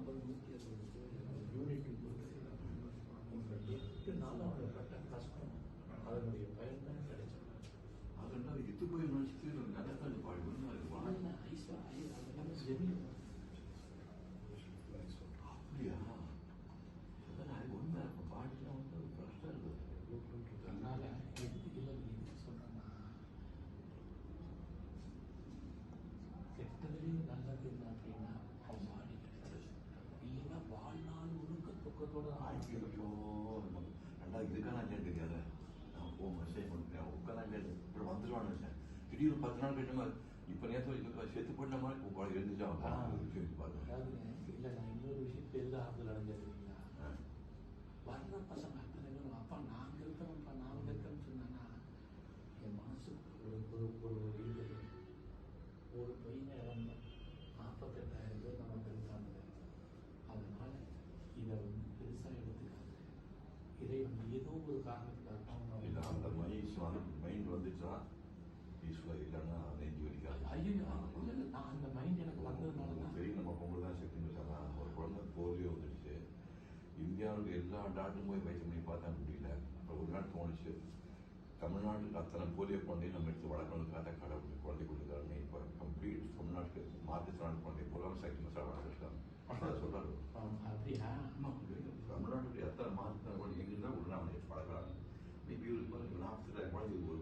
ஐம்பது நூற்றி அறுபது யூனிட் இந்த எட்டு நாள் அவங்க கஷ்டம் அதனுடைய பயன் தான் கிடைச்சது அதெல்லாம் எத்து போய் நினைச்சிட்டு நடக்காது வாழ்வு அப்படியா அதனால் உண்மை இப்போ பாட்டில் வந்து ஒரு பிரச்சனை இருக்குது அதனால் எதுக்கு இல்லை நீங்கள் சொன்னா கெட்டதுலேயும் நல்லது லட்சம் ரெண்டாவது இதுக்கான இல்லைன்னு தெரியாத நான் போ மெசேஜ் பண்ணுறேன் உட்காந்து இல்லைன்னு இப்போ வந்துடுவான்னு வச்சேன் திடீர்னு பத்து நாள் மாதிரி இப்போ நேற்று செத்து போட்ட மாதிரி இப்போ குழந்தை எழுந்துச்சா அவன் விஷயம் பாருங்க அதாவது இல்லை நான் இன்னொரு விஷயம் பெரித ஆறுதல் அடைஞ்சிருக்கீங்களா வர்ற பசங்க அத்தனை பேரும் அப்பா நாங்க இருக்கிறோம்ப்பா நாங்க இருக்கிறோம்னு சொன்னாங்கன்னா என் மனசுக்கு ஒரு ஒரு ஒரு காரணத்துக்காக இல்லை அந்த மைண்ட் மைண்ட் வந்துச்சுன்னா பீஸ்ஃபுல்லாக இல்லைன்னா நெஞ்சு வலிக்காது நான் அந்த மைண்ட் எனக்கு வந்ததுனால தான். தெரியும் நம்ம பொங்கல் தான் சக்தின்னு சொல்லலாம் ஒரு குழந்தை போலியோ வந்துடுச்சு. இந்தியாவுக்கு எல்லா டாக்டரும் போய் வைத்தியம் பண்ணி பார்த்தா முடியல. அப்புறம் ஒரு நாள் தோணுச்சு. தமிழ்நாட்டுக்கு அத்தனை போலியோ குழந்தையும் நம்ம எடுத்து வளர்க்கணுக்காக கடவுள் குழந்தை கொடுக்குறாருன்னு இப்போ கம்ப்ளீட் தமிழ்நாட்டுக்கு மாற்றுத்திறனாளி குழந்தை பூரா சக்தி மசாலா அதான் சொல்றாரு. தமிழ்நாட்டுக்கு எத்தனை மாற்றுத்திறனாளி Hollywood